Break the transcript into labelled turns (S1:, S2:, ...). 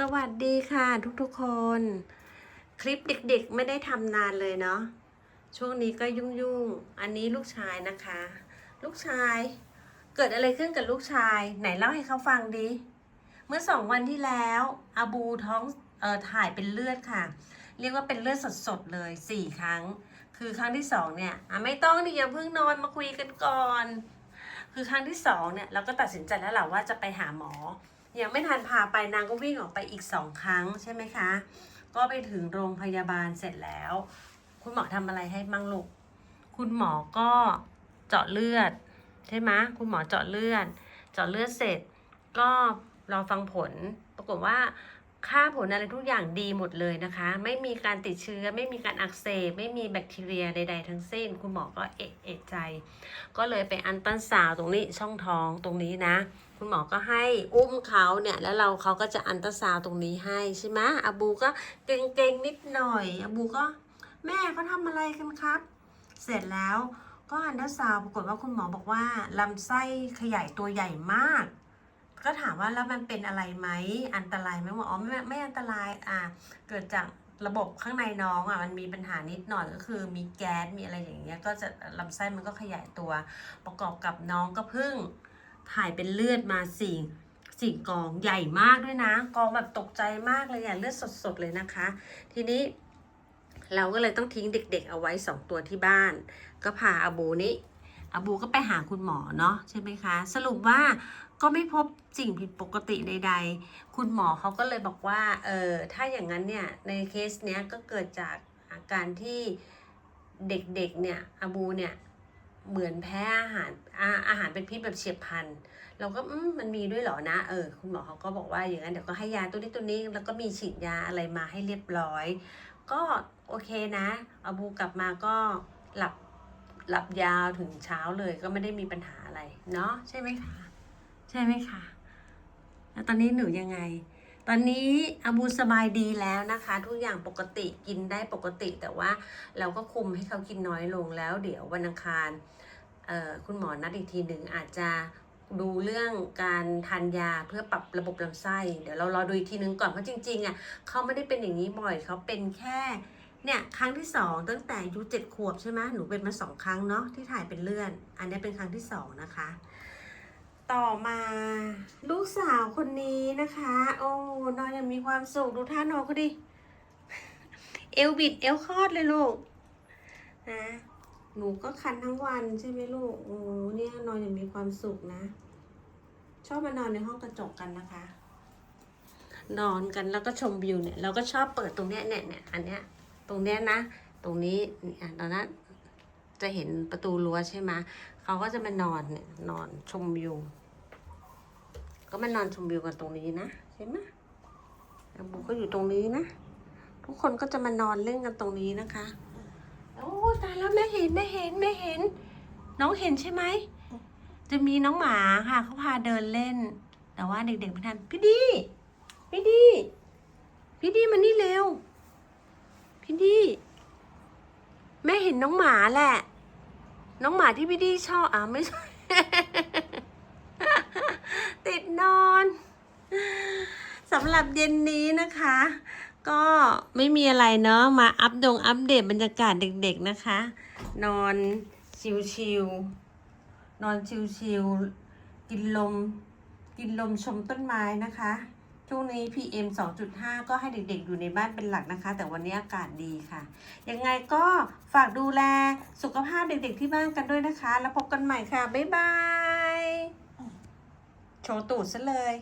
S1: สวัสดีค่ะทุกๆคน คลิปเด็กๆไม่ได้ทำนานเลยเนาะช่วงนี้ก็ยุ่งๆ อันนี้ลูกชายนะคะ ลูกชายเกิดอะไรขึ้นกับลูกชาย ไหนเล่าให้เขาฟังดิเมื่อสองวันที่แล้วอาบูท้องเอ่อถ่ายเป็นเลือดค่ะ เรียกว่าเป็นเลือดสดๆเลยสี่ครั้ง คือครั้งที่สองเนี่ยอะไม่ต้องดิอย่าเพิ่งนอนมาคุยกันก่อน คือครั้งที่สองเนี่ยเราก็ตัดสินใจแล้วแหละว่าจะไปหาหมอ ยังไม่ทันพาไปนางก็วิ่งออกไปอีกสองครั้งใช่ไหมคะ ก็ไปถึงโรงพยาบาลเสร็จแล้ว คุณหมอทำอะไรให้มั่งลูกคุณหมอก็เจาะเลือดใช่ไหมคุณหมอเจาะเลือด เจาะเลือดเสร็จ ก็รอฟังผล ปรากฏว่า ค่าผลอะไรทุกอย่างดีหมดเลยนะคะ ไม่มีการติดเชื้อ ไม่มีการอักเสบ ไม่มีแบคทีเรียใด ๆ ทั้งสิ้น คุณหมอก็เอะเอะใจ ก็เลยไปอันตันซาวตรงนี้ช่องท้องตรงนี้นะ คุณหมอก็ให้อุ้มเขาเนี่ยแล้วเราเขาก็จะอันตราซาวตรงนี้ให้ใช่ไหมอาบูก็เก่งๆนิดหน่อยอาบูก็แม่เขาทำอะไรกันครับ เสร็จแล้วก็อันตราซาวปรากฏว่าคุณหมอบอกว่าลำไส้ขยายตัวใหญ่มาก ก็ถามว่าแล้วมันเป็นอะไรไหมอันตรายไหมว่าอ๋อไม่ไม่อันตรายอ่าเกิดจากระบบข้างในน้องอะมันมีปัญหานิดหน่อยก็คือมีแก๊สมีอะไรอย่างเงี้ยก็จะลำไส้มันก็ขยายตัว ประกอบกับน้องก็เพิ่งถ่ายเป็นเลือดมาสี่สี่กองใหญ่มากด้วยนะ กองแบบตกใจมากเลยอะเลือดสดๆเลยนะคะ ทีนี้เราก็เลยต้องทิ้งเด็กๆ เอาไว้สองตัวที่บ้าน ก็พาอาบูนี้ อาบูก็ไปหาคุณหมอเนาะใช่ไหมคะ สรุปว่าก็ไม่พบสิ่งผิดปกติใด ๆ คุณหมอเขาก็เลยบอกว่าเออถ้าอย่างนั้นเนี่ยในเคสเนี้ยก็เกิดจากอาการที่เด็กๆเนี่ยอาบูเนี่ยเหมือนแพ้อาหารอาอาหารเป็นพิษแบบเฉียบพลันเราก็มมันมีด้วยเหรอนะเออคุณหมอเขาก็บอกว่าอย่างนั้นเดี๋ยวก็ให้ยาตัวนี้ตัวนี้แล้วก็มีฉีดยาอะไรมาให้เรียบร้อย ก็โอเคนะอาบูกลับมาก็หลับ หลับยาวถึงเช้าเลยก็ไม่ได้มีปัญหาอะไร เนาะใช่ไหมคะ ใช่ไหมคะแล้วตอนนี้หนูยังไง ตอนนี้อาบูสบายดีแล้วนะคะ ทุกอย่างปกติกินได้ปกติ แต่ว่าเราก็คุมให้เขากินน้อยลงแล้ว เดี๋ยววันอังคารคุณหมอนัดอีกทีหนึ่งอาจจะดูเรื่องการทานยาเพื่อปรับระบบลำไส้ เดี๋ยวเรารอดูอีกทีนึงก่อนเพราะจริงๆอะเขาไม่ได้เป็นอย่างนี้บ่อยเขาเป็นแค่ เนี่ยครั้งที่สองตั้งแต่อายุเจ็ดขวบใช่ไหมหนูเป็นมาสองครั้งเนาะที่ถ่ายเป็นเลื่อน อันนี้เป็นครั้งที่สองนะคะ ต่อมาลูกสาวคนนี้นะคะ โอ้นอนยังมีความสุขดูท่านอนเขาดิเอวบิดเอวคลอดเลยลูกนะหนูก็คันทั้งวันใช่ไหมลูกโอ้เนี่ยนอนอย่างมีความสุขนะ ชอบมานอนในห้องกระจกกันนะคะ นอนกันแล้วก็ชมวิวเนี่ย เราก็ชอบเปิดตรงเนี้ยเนี่ยเนี่ยอันเนี้ย ตรงเนี้ยนะ ตรงนี้ตอนนั้นจะเห็นประตูรั้วใช่ไหมเขาก็จะมานอนเนี่ยนอนชมวิว ก็มานอนชมวิวกันตรงนี้นะใช่ไหมแล้วบุก็อยู่ตรงนี้นะ ทุกคนก็จะมานอนเล่นกันตรงนี้นะคะ โอ้ตายแล้วแม่เห็นแม่เห็นแม่เห็น น้องเห็นใช่ไหม จะมีน้องหมาค่ะเขาพาเดินเล่น แต่ว่าเด็กๆไม่ทันพี่ดี พี่ดี พี่ดีมานี่เร็ว พี่ดี้แม่เห็นน้องหมาแหละ น้องหมาที่พี่ดี้ชอบอะไม่ใช่ติดนอนสำหรับเย็นนี้นะคะ ก็ไม่มีอะไรเนาะมาอัปดงอัปเดตบรรยากาศเด็กๆนะคะ นอนชิวๆนอนชิวๆกินลม กินลมชมต้นไม้นะคะ ช่วงนี้ PM 2.5 ก็ให้เด็กๆ อยู่ในบ้านเป็นหลักนะคะ แต่วันนี้อากาศดีค่ะ ยังไงก็ฝากดูแลสุขภาพเด็กๆที่บ้านกันด้วยนะคะ แล้วพบกันใหม่ค่ะ บ๊ายบาย โชว์ตูดซะเลย